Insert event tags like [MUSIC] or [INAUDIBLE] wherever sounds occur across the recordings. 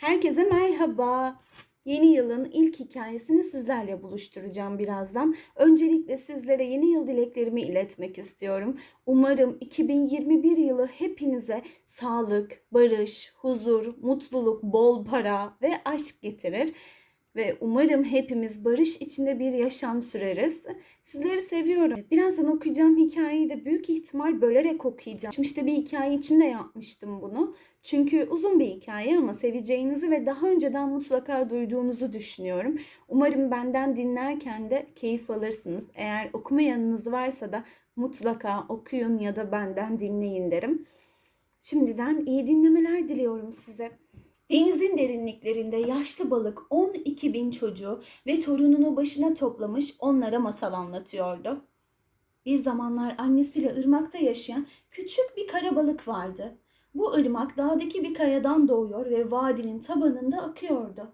Herkese merhaba. Yeni yılın ilk hikayesini sizlerle buluşturacağım birazdan. Öncelikle sizlere yeni yıl dileklerimi iletmek istiyorum. Umarım 2021 yılı hepinize sağlık, barış, huzur, mutluluk, bol para ve aşk getirir. Ve umarım hepimiz barış içinde bir yaşam süreriz. Sizleri seviyorum. Birazdan okuyacağım hikayeyi de büyük ihtimal bölerek okuyacağım. Geçmişte bir hikaye içinde yapmıştım bunu. Çünkü uzun bir hikaye ama seveceğinizi ve daha önceden mutlaka duyduğunuzu düşünüyorum. Umarım benden dinlerken de keyif alırsınız. Eğer okuma yanınız varsa da mutlaka okuyun ya da benden dinleyin derim. Şimdiden iyi dinlemeler diliyorum size. Denizin derinliklerinde yaşlı balık 12 bin çocuğu ve torununu başına toplamış onlara masal anlatıyordu. Bir zamanlar annesiyle ırmakta yaşayan küçük bir kara balık vardı. Bu ırmak dağdaki bir kayadan doğuyor ve vadinin tabanında akıyordu.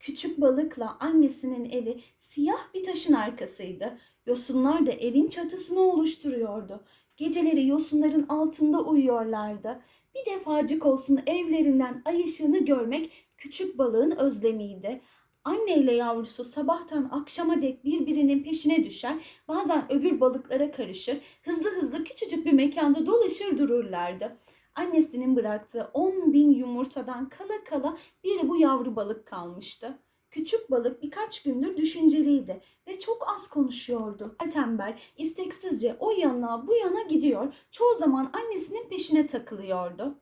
Küçük balıkla annesinin evi siyah bir taşın arkasıydı. Yosunlar da evin çatısını oluşturuyordu. Geceleri yosunların altında uyuyorlardı. Bir defacık olsun evlerinden ay ışığını görmek küçük balığın özlemiydi. Anne ile yavrusu sabahtan akşama dek birbirinin peşine düşer, bazen öbür balıklara karışır, hızlı hızlı küçücük bir mekanda dolaşır dururlardı. Annesinin bıraktığı 10 bin yumurtadan kala kala bir bu yavru balık kalmıştı. Küçük balık birkaç gündür düşünceliydi ve çok az konuşuyordu. Tembel isteksizce o yana bu yana gidiyor. Çoğu zaman annesinin peşine takılıyordu.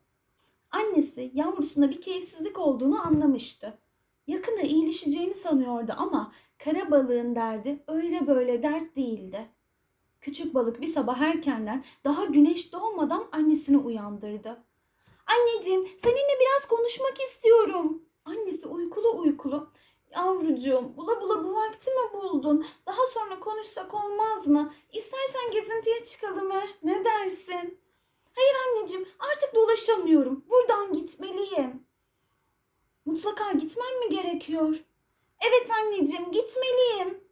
Annesi yavrusunda bir keyifsizlik olduğunu anlamıştı. Yakında iyileşeceğini sanıyordu ama kara balığın derdi öyle böyle dert değildi. Küçük balık bir sabah erkenden daha güneş doğmadan annesini uyandırdı. Anneciğim seninle biraz konuşmak istiyorum. Annesi uykulu uykulu. Yavrucuğum bula bula bu vakti mi buldun? Daha sonra konuşsak olmaz mı? İstersen gezintiye çıkalım he. Ne dersin? Hayır anneciğim artık dolaşamıyorum. Buradan gitmeliyim. Mutlaka gitmem mi gerekiyor? Evet anneciğim gitmeliyim.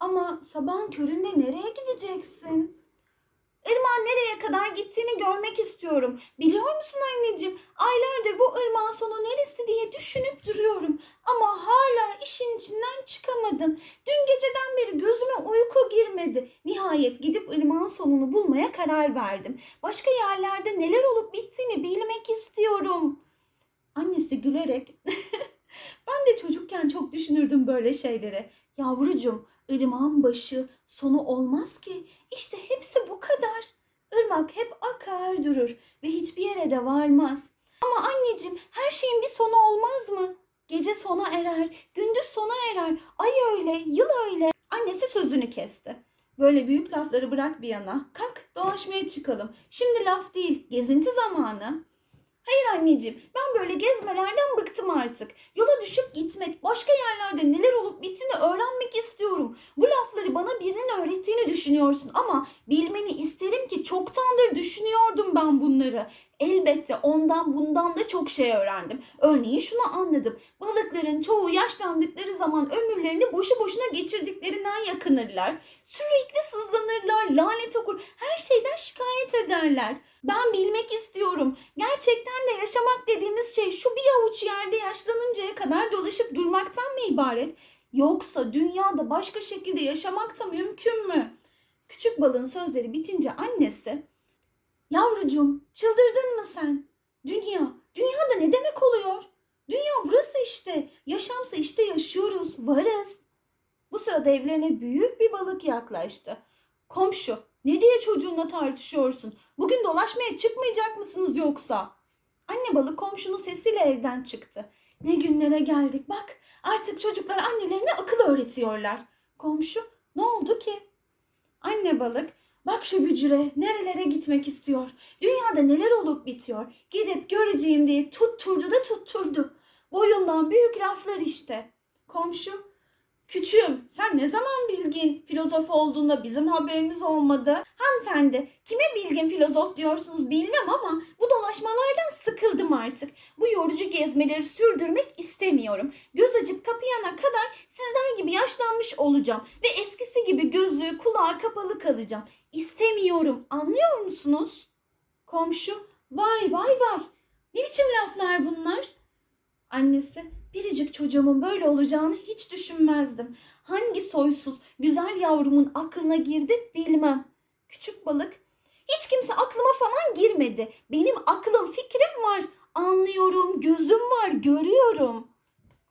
Ama sabahın köründe nereye gideceksin? Irmağın nereye kadar gittiğini görmek istiyorum. Biliyor musun anneciğim? Aylardır bu ırmağın sonu neresi diye düşünüp duruyorum. Ama hala işin içinden çıkamadım. Dün geceden beri gözüme uyku girmedi. Nihayet gidip ırmağın sonunu bulmaya karar verdim. Başka yerlerde neler olup bittiğini bilmek istiyorum. Annesi gülerek [LAUGHS] ben de çocukken çok düşünürdüm böyle şeyleri. Yavrucum ırmağın başı sonu olmaz ki. İşte hepsi bu kadar. Irmak hep akar durur ve hiçbir yere de varmaz. Ama anneciğim her şeyin bir sonu olmaz mı? Gece sona erer, gündüz sona erer, ay öyle, yıl öyle. Annesi sözünü kesti. Böyle büyük lafları bırak bir yana. Kalk dolaşmaya çıkalım. Şimdi laf değil, gezinti zamanı. Hayır anneciğim, ben böyle gezmelerden bıktım artık. Yola düşüp gitmek, başka yerlerde neler olup bittiğini öğrenmek istiyorum. Bu lafları bana birinin öğrettiğini düşünüyorsun ama bilmeni isterim ki çoktandır düşünüyordum ben bunları. Elbette ondan bundan da çok şey öğrendim. Örneğin şunu anladım. Balıkların çoğu yaşlandıkları zaman ömürlerini boşu boşuna geçirdiklerinden yakınırlar. Sürekli sızlanırlar, lanet okur, her şeyden şikayet ederler. Ben bilmek istiyorum. Gerçekten de yaşamak dediğimiz şey şu bir avuç yerde yaşlanıncaya kadar dolaşıp durmaktan mı ibaret? Yoksa dünyada başka şekilde yaşamak da mümkün mü? Küçük balığın sözleri bitince annesi Yavrucuğum çıldırdın mı sen? Dünya, dünyada ne demek oluyor? Dünya burası işte. Yaşamsa işte yaşıyoruz, varız. Bu sırada evlerine büyük bir balık yaklaştı. Komşu, ne diye çocuğunla tartışıyorsun? Bugün dolaşmaya çıkmayacak mısınız yoksa? Anne balık komşunun sesiyle evden çıktı. Ne günlere geldik bak. Artık çocuklar annelerine akıl öğretiyorlar. Komşu, ne oldu ki? Anne balık, bak şu bücüre nerelere gitmek istiyor. Dünyada neler olup bitiyor. Gidip göreceğim diye tutturdu da tutturdu. Boyundan büyük laflar işte. Komşu, Küçüğüm, sen ne zaman bilgin filozof olduğunda bizim haberimiz olmadı? Hanımefendi, kime bilgin filozof diyorsunuz bilmem ama bu dolaşmalardan sıkıldım artık. Bu yorucu gezmeleri sürdürmek istemiyorum. Göz açıp kapayana kadar sizler gibi yaşlanmış olacağım ve eskisi gibi gözü, kulağı kapalı kalacağım. İstemiyorum, anlıyor musunuz? Komşu, vay vay vay. Ne biçim laflar bunlar? Annesi, biricik çocuğumun böyle olacağını hiç düşünmezdim. Hangi soysuz, güzel yavrumun aklına girdi bilmem. Küçük balık, hiç kimse aklıma falan girmedi. Benim aklım, fikrim var. Anlıyorum, gözüm var, görüyorum.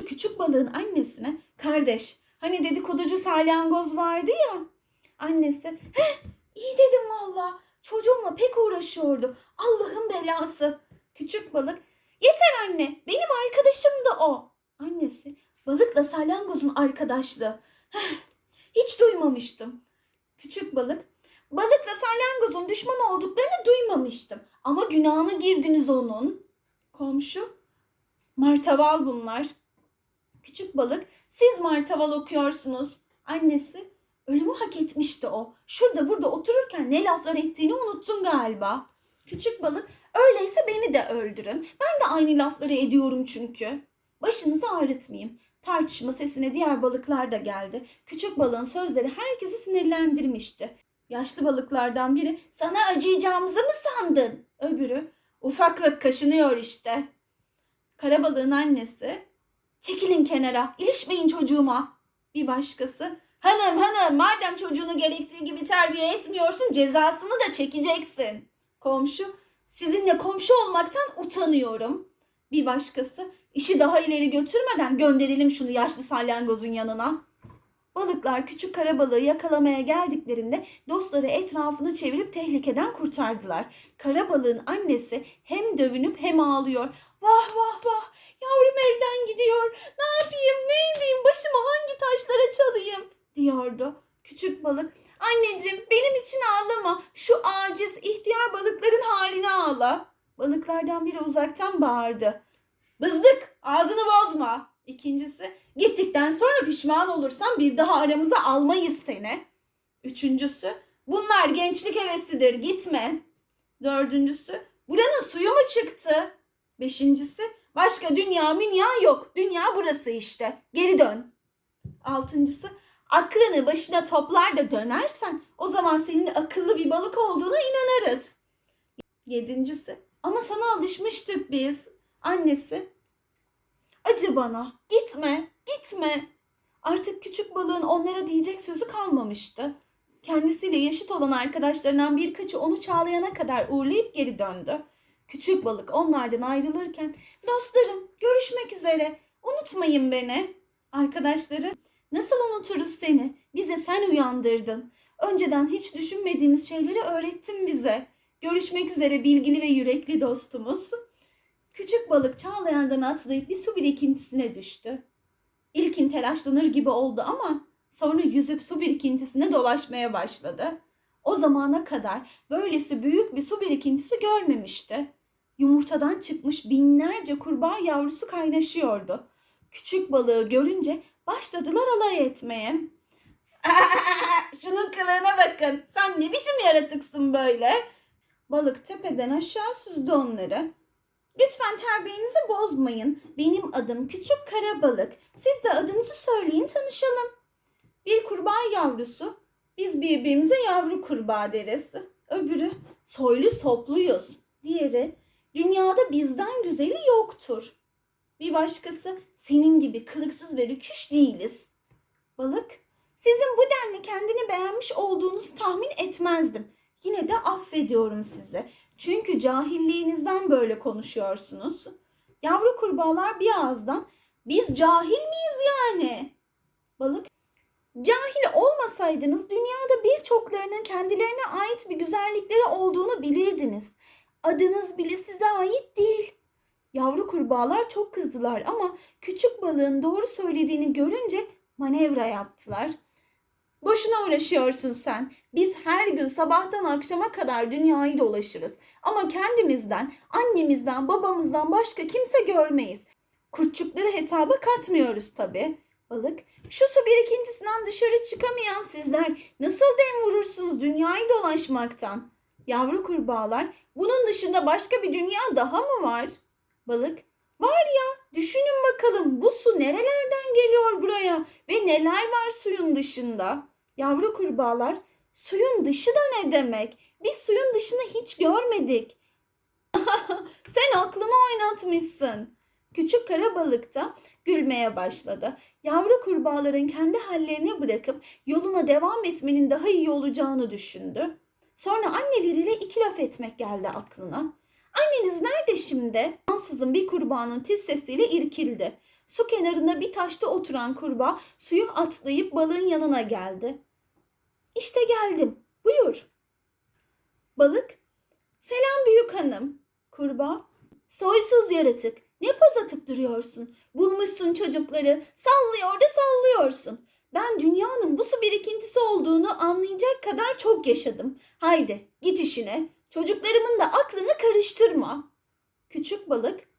Küçük balığın annesine, kardeş, hani dedikoducu salyangoz vardı ya. Annesi, iyi dedim valla. Çocuğumla pek uğraşıyordu. Allah'ın belası. Küçük balık, yeter anne, benim arkadaşım da o. Annesi, balıkla salyangozun arkadaşlığı. Heh, hiç duymamıştım. Küçük balık, balıkla salyangozun düşman olduklarını duymamıştım. Ama günahını girdiniz onun. Komşu, martaval bunlar. Küçük balık, siz martaval okuyorsunuz. Annesi, ölümü hak etmişti o. Şurada burada otururken ne laflar ettiğini unuttun galiba. Küçük balık, öyleyse beni de öldürün. Ben de aynı lafları ediyorum çünkü. Başınızı ağrıtmayayım. Tartışma sesine diğer balıklar da geldi. Küçük balığın sözleri herkesi sinirlendirmişti. Yaşlı balıklardan biri sana acıyacağımızı mı sandın? Öbürü ufaklık kaşınıyor işte. Karabalığın annesi çekilin kenara ilişmeyin çocuğuma. Bir başkası hanım hanım madem çocuğunu gerektiği gibi terbiye etmiyorsun cezasını da çekeceksin. Komşu sizinle komşu olmaktan utanıyorum. Bir başkası işi daha ileri götürmeden gönderelim şunu yaşlı salyangozun yanına. Balıklar küçük karabalığı yakalamaya geldiklerinde dostları etrafını çevirip tehlikeden kurtardılar. Karabalığın annesi hem dövünüp hem ağlıyor. Vah vah vah yavrum evden gidiyor. Ne yapayım ne edeyim başıma hangi taşlara çalayım diyordu. Küçük balık anneciğim benim için ağlama şu aciz ihtiyar balıkların haline ağla. Balıklardan biri uzaktan bağırdı. Bızdık ağzını bozma. İkincisi gittikten sonra pişman olursan bir daha aramıza almayız seni. Üçüncüsü bunlar gençlik hevesidir gitme. Dördüncüsü buranın suyu mu çıktı? Beşincisi başka dünya münya yok. Dünya burası işte. Geri dön. Altıncısı aklını başına toplar da dönersen o zaman senin akıllı bir balık olduğuna inanırız. Yedincisi ama sana alışmıştık biz. Annesi acı bana gitme gitme. Artık küçük balığın onlara diyecek sözü kalmamıştı. Kendisiyle yaşıt olan arkadaşlarından birkaçı onu çağlayana kadar uğurlayıp geri döndü. Küçük balık onlardan ayrılırken dostlarım görüşmek üzere unutmayın beni. Arkadaşları nasıl unuturuz seni bize sen uyandırdın. Önceden hiç düşünmediğimiz şeyleri öğrettin bize. Görüşmek üzere bilgili ve yürekli dostumuz. Küçük balık çağlayandan atlayıp bir su birikintisine düştü. İlkin telaşlanır gibi oldu ama sonra yüzüp su birikintisine dolaşmaya başladı. O zamana kadar böylesi büyük bir su birikintisi görmemişti. Yumurtadan çıkmış binlerce kurbağa yavrusu kaynaşıyordu. Küçük balığı görünce başladılar alay etmeye. [LAUGHS] Şunun kılığına bakın. Sen ne biçim yaratıksın böyle? Balık tepeden aşağı süzdü onları. Lütfen terbiyenizi bozmayın. Benim adım Küçük Kara Balık. Siz de adınızı söyleyin tanışalım. Bir kurbağa yavrusu. Biz birbirimize yavru kurbağa deriz. Öbürü soylu sopluyuz. Diğeri dünyada bizden güzeli yoktur. Bir başkası senin gibi kılıksız ve rüküş değiliz. Balık sizin bu denli kendini beğenmiş olduğunuzu tahmin etmezdim. Yine de affediyorum sizi. Çünkü cahilliğinizden böyle konuşuyorsunuz. Yavru kurbağalar bir ağızdan biz cahil miyiz yani? Balık cahil olmasaydınız dünyada birçoklarının kendilerine ait bir güzellikleri olduğunu bilirdiniz. Adınız bile size ait değil. Yavru kurbağalar çok kızdılar ama küçük balığın doğru söylediğini görünce manevra yaptılar. Boşuna uğraşıyorsun sen. Biz her gün sabahtan akşama kadar dünyayı dolaşırız. Ama kendimizden, annemizden, babamızdan başka kimse görmeyiz. Kurtçukları hesaba katmıyoruz tabii. Balık, şu su birikintisinden dışarı çıkamayan sizler nasıl dem vurursunuz dünyayı dolaşmaktan? Yavru kurbağalar, bunun dışında başka bir dünya daha mı var? Balık, var ya düşünün bakalım bu su nerelerden geliyor buraya ve neler var suyun dışında? Yavru kurbağalar, suyun dışı da ne demek? Biz suyun dışını hiç görmedik. [LAUGHS] Sen aklını oynatmışsın. Küçük kara balık da gülmeye başladı. Yavru kurbağaların kendi hallerine bırakıp yoluna devam etmenin daha iyi olacağını düşündü. Sonra anneleriyle iki laf etmek geldi aklına. Anneniz nerede şimdi? Ansızın bir kurbağanın tiz sesiyle irkildi. Su kenarında bir taşta oturan kurbağa suyu atlayıp balığın yanına geldi. İşte geldim. Buyur. Balık. Selam büyük hanım. Kurbağa. Soysuz yaratık. Ne poz atıp duruyorsun? Bulmuşsun çocukları. Sallıyor da sallıyorsun. Ben dünyanın bu su birikintisi olduğunu anlayacak kadar çok yaşadım. Haydi git işine. Çocuklarımın da aklını karıştırma. Küçük balık.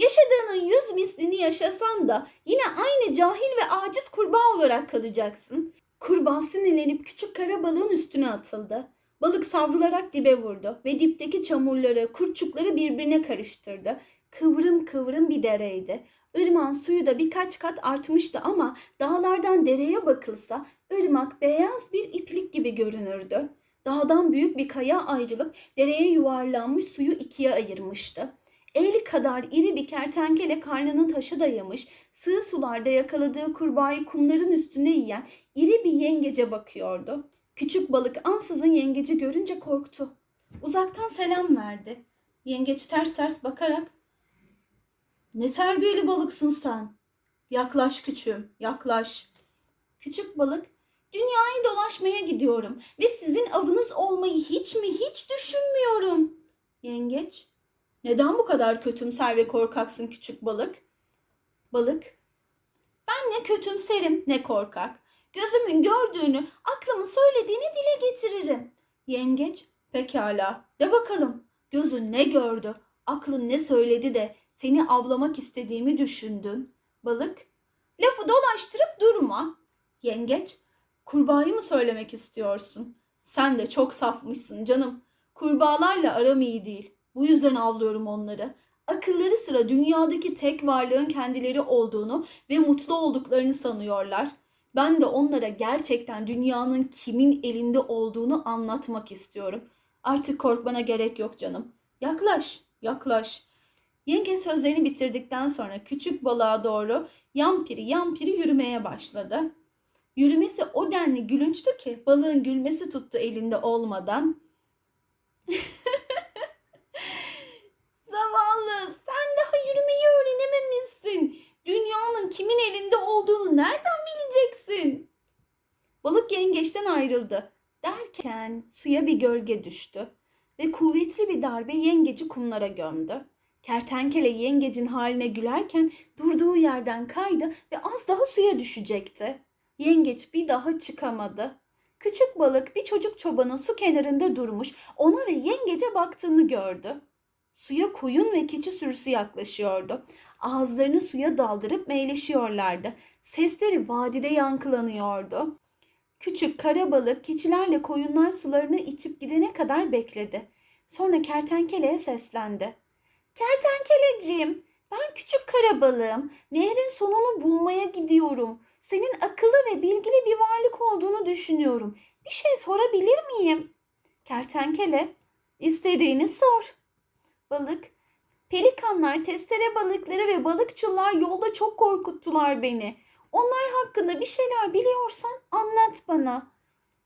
Yaşadığının yüz mislini yaşasan da yine aynı cahil ve aciz kurbağa olarak kalacaksın. Kurbağa sinirlenip küçük kara balığın üstüne atıldı. Balık savrularak dibe vurdu ve dipteki çamurları, kurtçukları birbirine karıştırdı. Kıvrım kıvrım bir dereydi. Irmağın suyu da birkaç kat artmıştı ama dağlardan dereye bakılsa ırmak beyaz bir iplik gibi görünürdü. Dağdan büyük bir kaya ayrılıp dereye yuvarlanmış suyu ikiye ayırmıştı. El kadar iri bir kertenkele karnının taşı dayamış, sığ sularda yakaladığı kurbağayı kumların üstüne yiyen iri bir yengece bakıyordu. Küçük balık ansızın yengeci görünce korktu. Uzaktan selam verdi. Yengeç ters ters bakarak ne terbiyeli balıksın sen. Yaklaş küçüğüm, yaklaş. Küçük balık, dünyayı dolaşmaya gidiyorum ve sizin avınız olmayı hiç mi hiç düşünmüyorum. Yengeç, neden bu kadar kötümser ve korkaksın küçük balık? Balık, ben ne kötümserim ne korkak. Gözümün gördüğünü, aklımın söylediğini dile getiririm. Yengeç, pekala, de bakalım. Gözün ne gördü, aklın ne söyledi de seni avlamak istediğimi düşündün. Balık, lafı dolaştırıp durma. Yengeç, kurbağayı mı söylemek istiyorsun? Sen de çok safmışsın canım. Kurbağalarla aram iyi değil. Bu yüzden avlıyorum onları. Akılları sıra dünyadaki tek varlığın kendileri olduğunu ve mutlu olduklarını sanıyorlar. Ben de onlara gerçekten dünyanın kimin elinde olduğunu anlatmak istiyorum. Artık korkmana gerek yok canım. Yaklaş, yaklaş. Yenge sözlerini bitirdikten sonra küçük balığa doğru yampiri yampiri yürümeye başladı. Yürümesi o denli gülünçtü ki balığın gülmesi tuttu elinde olmadan. Zavallı sen daha yürümeyi öğrenememişsin. Dünyanın kimin elinde olduğunu nereden bileceksin? Yengeçten ayrıldı. Derken suya bir gölge düştü ve kuvvetli bir darbe yengeci kumlara gömdü. Kertenkele yengecin haline gülerken durduğu yerden kaydı ve az daha suya düşecekti. Yengeç bir daha çıkamadı. Küçük balık bir çocuk çobanın su kenarında durmuş, ona ve yengece baktığını gördü. Suya koyun ve keçi sürüsü yaklaşıyordu. Ağızlarını suya daldırıp meyleşiyorlardı. Sesleri vadide yankılanıyordu. Küçük kara balık keçilerle koyunlar sularını içip gidene kadar bekledi. Sonra kertenkeleye seslendi. Kertenkeleciğim, ben küçük kara balığım. Nehrin sonunu bulmaya gidiyorum. Senin akıllı ve bilgili bir varlık olduğunu düşünüyorum. Bir şey sorabilir miyim? Kertenkele, istediğini sor. Balık, pelikanlar, testere balıkları ve balıkçılar yolda çok korkuttular beni. Onlar hakkında bir şeyler biliyorsan anlat bana.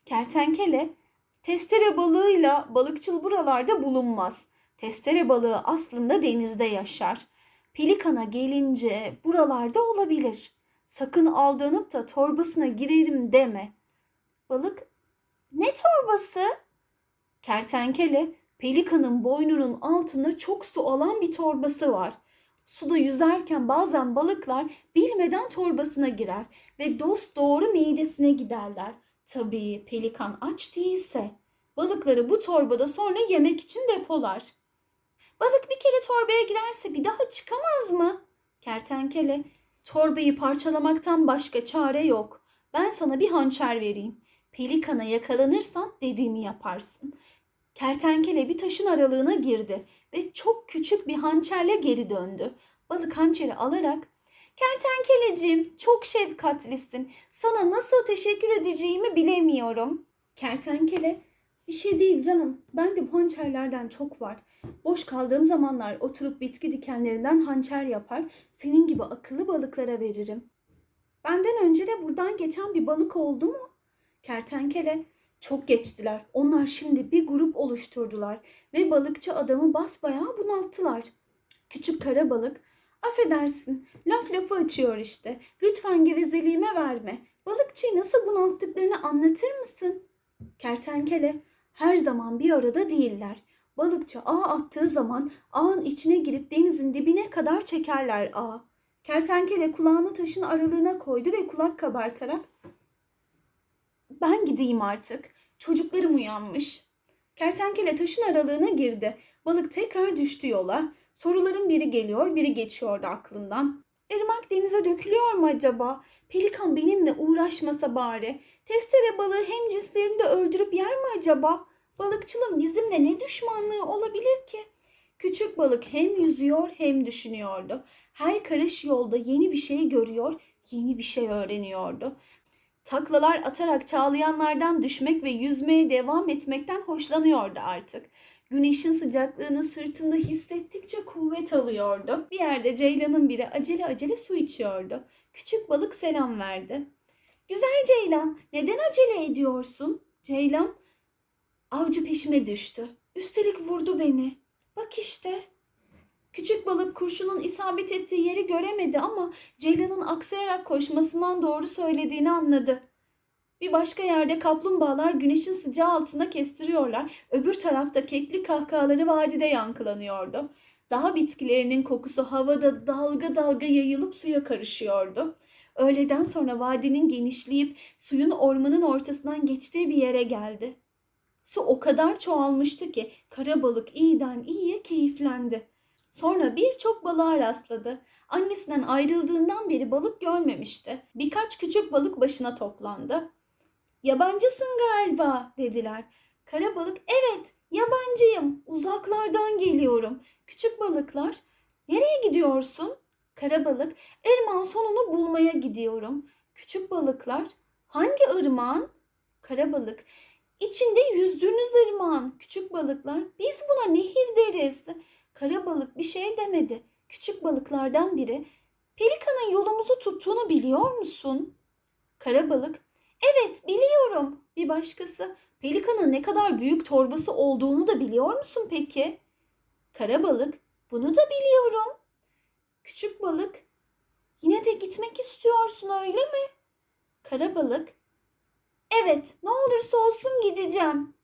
Kertenkele, testere balığıyla balıkçıl buralarda bulunmaz. Testere balığı aslında denizde yaşar. Pelikana gelince buralarda olabilir. Sakın aldanıp da torbasına girerim deme. Balık, ne torbası? Kertenkele, pelikanın boynunun altında çok su alan bir torbası var. Suda yüzerken bazen balıklar bilmeden torbasına girer ve dost doğru midesine giderler. Tabii pelikan aç değilse. Balıkları bu torbada sonra yemek için depolar. Balık bir kere torbaya girerse bir daha çıkamaz mı? Kertenkele, torbayı parçalamaktan başka çare yok. Ben sana bir hançer vereyim. Pelikana yakalanırsan dediğimi yaparsın. Kertenkele bir taşın aralığına girdi ve çok küçük bir hançerle geri döndü. Balık hançeri alarak Kertenkeleciğim çok şefkatlisin. Sana nasıl teşekkür edeceğimi bilemiyorum. Kertenkele bir şey değil canım. Bende bu hançerlerden çok var. Boş kaldığım zamanlar oturup bitki dikenlerinden hançer yapar, senin gibi akıllı balıklara veririm. Benden önce de buradan geçen bir balık oldu mu? Kertenkele, çok geçtiler. Onlar şimdi bir grup oluşturdular ve balıkçı adamı basbayağı bunalttılar. Küçük kara balık, affedersin, laf lafı açıyor işte. Lütfen gevezeliğime verme. Balıkçıyı nasıl bunalttıklarını anlatır mısın? Kertenkele, her zaman bir arada değiller. Balıkçı ağ attığı zaman ağın içine girip denizin dibine kadar çekerler ağı. Kertenkele kulağını taşın aralığına koydu ve kulak kabartarak ben gideyim artık. Çocuklarım uyanmış. Kertenkele taşın aralığına girdi. Balık tekrar düştü yola. Soruların biri geliyor, biri geçiyordu aklından. Irmak denize dökülüyor mu acaba? Pelikan benimle uğraşmasa bari. Testere balığı hem cinslerini de öldürüp yer mi acaba? Balıkçılığın bizimle ne düşmanlığı olabilir ki? Küçük balık hem yüzüyor hem düşünüyordu. Her karış yolda yeni bir şey görüyor, yeni bir şey öğreniyordu. Taklalar atarak çağlayanlardan düşmek ve yüzmeye devam etmekten hoşlanıyordu artık. Güneşin sıcaklığını sırtında hissettikçe kuvvet alıyordu. Bir yerde ceylanın biri acele acele su içiyordu. Küçük balık selam verdi. Güzel ceylan, neden acele ediyorsun? Ceylan, avcı peşime düştü. Üstelik vurdu beni. Bak işte. Küçük balık kurşunun isabet ettiği yeri göremedi ama Ceylan'ın aksayarak koşmasından doğru söylediğini anladı. Bir başka yerde kaplumbağalar güneşin sıcağı altında kestiriyorlar. Öbür tarafta kekli kahkahaları vadide yankılanıyordu. Dağ bitkilerinin kokusu havada dalga dalga yayılıp suya karışıyordu. Öğleden sonra vadinin genişleyip suyun ormanın ortasından geçtiği bir yere geldi. Su o kadar çoğalmıştı ki kara balık iyiden iyiye keyiflendi. Sonra birçok balığa rastladı. Annesinden ayrıldığından beri balık görmemişti. Birkaç küçük balık başına toplandı. Yabancısın galiba dediler. Kara balık evet yabancıyım uzaklardan geliyorum. Küçük balıklar nereye gidiyorsun? Kara balık ırmağın sonunu bulmaya gidiyorum. Küçük balıklar hangi ırmağın? Kara balık içinde yüzdüğünüz ırmağın. Küçük balıklar biz buna nehir deriz. Kara balık bir şey demedi. Küçük balıklardan biri Pelikanın yolumuzu tuttuğunu biliyor musun? Kara balık Evet biliyorum. Bir başkası Pelikanın ne kadar büyük torbası olduğunu da biliyor musun peki? Kara balık bunu da biliyorum. Küçük balık yine de gitmek istiyorsun öyle mi? Kara balık evet ne olursa olsun gideceğim.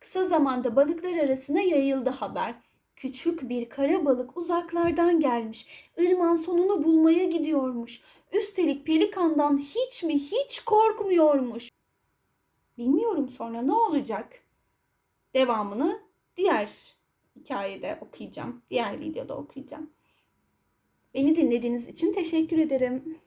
Kısa zamanda balıklar arasında yayıldı haber. Küçük bir kara balık uzaklardan gelmiş. Irmağın sonunu bulmaya gidiyormuş. Üstelik pelikandan hiç mi hiç korkmuyormuş. Bilmiyorum sonra ne olacak. Devamını diğer hikayede okuyacağım. Diğer videoda okuyacağım. Beni dinlediğiniz için teşekkür ederim.